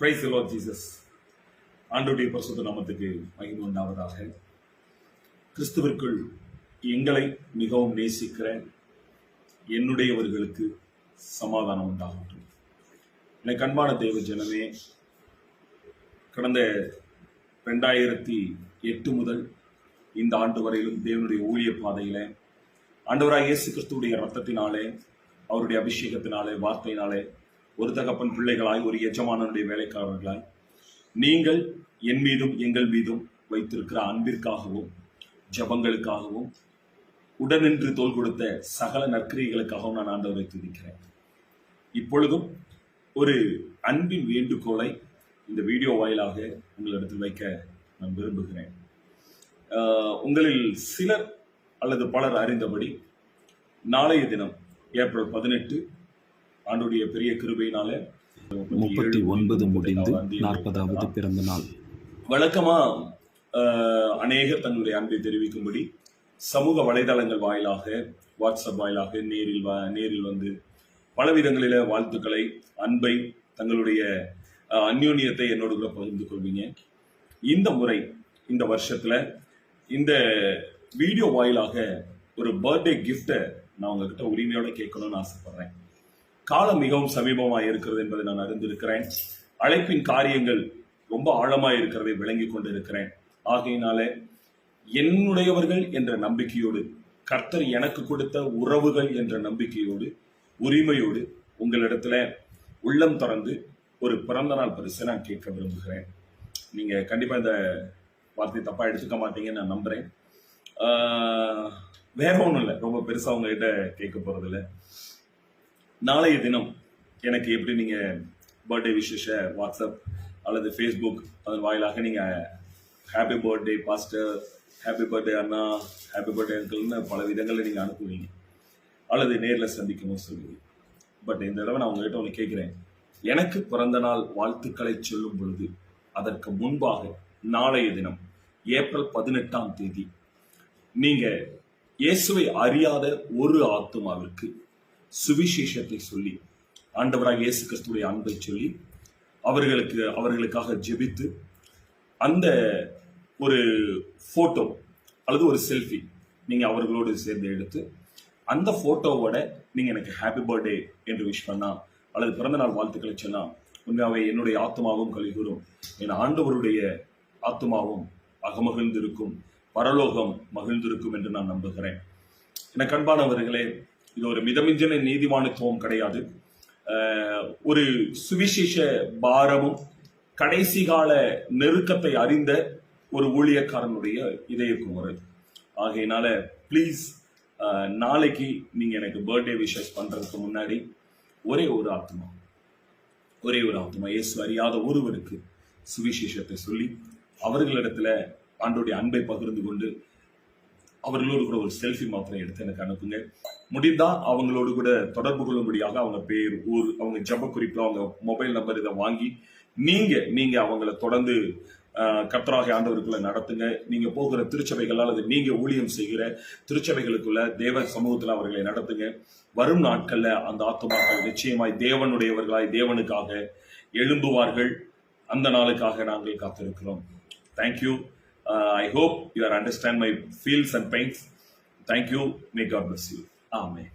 Price low Jesus ஆண்டுடைய பரிசுத்த நாமத்துக்கு மகிழ்வு உண்டாவதாக. கிறிஸ்துவிற்குள் எங்களை மிகவும் நேசிக்கிற என்னுடையவர்களுக்கு சமாதானம் உண்டாகட்டும். எனக்கு அன்பான தேவ ஜனமே கடந்த ரெண்டாயிரத்தி எட்டு முதல் இந்த ஆண்டு வரையிலும் தேவனுடைய ஊழிய பாதையில் ஆண்டவராக இயேசு கிறிஸ்துவுடைய ரத்தத்தினாலே அவருடைய அபிஷேகத்தினாலே வார்த்தையினாலே ஒரு தகப்பன் பிள்ளைகளாய் ஒரு எஜமானனுடைய வேலைக்காரர்களாய் நீங்கள் என் மீதும் எங்கள் மீதும் வைத்திருக்கிற அன்பிற்காகவும் ஜபங்களுக்காகவும் உடனின்று தோல் கொடுத்த சகல நற்கிரியைகளுக்காகவும் நான் ஆண்டவரை துதிக்கிறேன். இப்பொழுதும் ஒரு அன்பின் வேண்டுகோளை இந்த வீடியோ வாயிலாக உங்களிடத்தில் வைக்க நான் விரும்புகிறேன். உங்களில் சிலர் அல்லது பலர் அறிந்தபடி நாளைய தினம் ஏப்ரல் பதினெட்டு ஆண்டுடைய பெரிய கிருபையினால முப்பத்தி ஒன்பது முடிந்து நாற்பதாவது பிறந்த நாள் வழக்கமா ஆஹ், அநேகர் தங்களுடைய அன்பை தெரிவிக்கும்படி சமூக வலைதளங்கள் வாயிலாக வாட்ஸ்அப் வாயிலாக நேரில் வ நேரில் வந்து பலவிதங்களில வாழ்த்துக்களை அன்பை தங்களுடைய அந்யோன்யத்தை என்னோடு கூட பகிர்ந்து கொள்வீங்க. இந்த முறை இந்த வருஷத்துல இந்த வீடியோ வாயிலாக ஒரு பர்த்டே கிஃப்டை நான் உங்ககிட்ட உரிமையோட கேட்கணும்னு ஆசைப்படுறேன். காலம் மிகவும் சமீபமாக இருக்கிறது என்பதை நான் அறிந்திருக்கிறேன். அழைப்பின் காரியங்கள் ரொம்ப ஆழமாக இருக்கிறதை விளங்கி கொண்டிருக்கிறேன். ஆகையினால என்னுடையவர்கள் என்ற நம்பிக்கையோடு கர்த்தர் எனக்கு கொடுத்த உறவுகள் என்ற நம்பிக்கையோடு உரிமையோடு உங்களிடத்துல உள்ளம் திறந்து ஒரு பிறந்த நாள் பரிசை நான் கேட்க விரும்புகிறேன். நீங்க கண்டிப்பா இந்த வார்த்தையை தப்பா எடுத்துக்க மாட்டீங்கன்னு நான் நம்புறேன். வேற ஒன்றும் இல்லை. ரொம்ப பெருசா உங்ககிட்ட கேட்க போகிறதில்ல நாளைய தினம் எனக்கு எப்படி நீங்க பர்த்டே விஷேஷ வாட்ஸ்அப் அல்லது ஃபேஸ்புக் அதன் வாயிலாக நீங்க happy birthday pastor happy birthday அண்ணா ஹாப்பி பர்த்டே அங்கிள்னு பல விதங்களில் நீங்க அனுப்புவீங்க. அல்லது நேரில் சந்திக்கணும்னு சொல்லுவீங்க. பட் இந்த தடவை நான் உங்ககிட்ட ஒன்று கேட்குறேன் எனக்கு பிறந்த நாள் வாழ்த்துக்களை சொல்லும் பொழுது அதற்கு முன்பாக நாளைய தினம் ஏப்ரல் பதினெட்டாம் தேதி நீங்க இயேசுவை அறியாத ஒரு ஆத்துமாவிற்கு சுவிசேஷத்தை சொல்லி ஆண்டவராக இயேசு கிறிஸ்துடைய அன்பை சொல்லி அவர்களுக்கு அவர்களுக்காக ஜெபித்து அந்த ஒரு ஃபோட்டோ அல்லது ஒரு செல்ஃபி நீங்கள் அவர்களோடு சேர்ந்து எடுத்து அந்த ஃபோட்டோவோட நீங்கள் எனக்கு ஹாப்பி பர்த்டே என்று விஷ் பண்ணா அல்லது பிறந்தநாள் வாழ்த்துக்களை சொன்னால் உண்மையாகவே என்னுடைய ஆத்மாவும் கலிகூறும் என் ஆண்டவருடைய ஆத்மாவும் அகமகிழ்ந்திருக்கும் பரலோகம் மகிழ்ந்திருக்கும் என்று நான் நம்புகிறேன். எனக்கு அன்பானவர்களே இது ஒரு மிதமிஞ்சின நீதிமானத்துவம் கிடையாது. ஒரு சுவிசேஷ பாரமும் கடைசி கால நெருக்கத்தை அறிந்த ஒரு ஊழியக்காரனுடைய இதய குமரல் ஆகையினால ப்ளீஸ் நாளைக்கு நீங்க எனக்கு பர்த்டே விஷஸ் பண்றதுக்கு முன்னாடி ஒரே ஒரு ஆத்மா ஒரே ஒரு ஆத்மா இயேசு அறியாத ஒருவருக்கு சுவிசேஷத்தை சொல்லி அவர்களிடத்துல ஆண்டோடைய அன்பை பகிர்ந்து கொண்டு அவர்களோடு கூட ஒரு செல்ஃபி மாத்திரம் எடுத்து எனக்கு அனுப்புங்க. முடிந்தா அவங்களோடு கூட தொடர்பு கொள்ளும்படியாக அவங்க பேர் ஊர் அவங்க ஜப குறிப்பு அவங்க மொபைல் நம்பர் இதை வாங்கி நீங்க நீங்க அவங்கள தொடர்ந்து கத்தராக கர்த்தராகிய ஆண்டவருக்குள்ள நடத்துங்க. நீங்க போகிற திருச்சபைகள் அல்லது நீங்க ஊழியம் செய்கிற திருச்சபைகளுக்குள்ள தேவ சமூகத்தில் அவர்களை நடத்துங்க. வரும் நாட்கள்ல அந்த ஆத்துமாக்கள் நிச்சயமாய் தேவனுடையவர்களாய் தேவனுக்காக எழும்புவார்கள். அந்த நாளுக்காக நாங்கள் காத்திருக்கிறோம். Thank you Uh, I hope you understand my feels and pains. Thank you. May God bless you. Amen.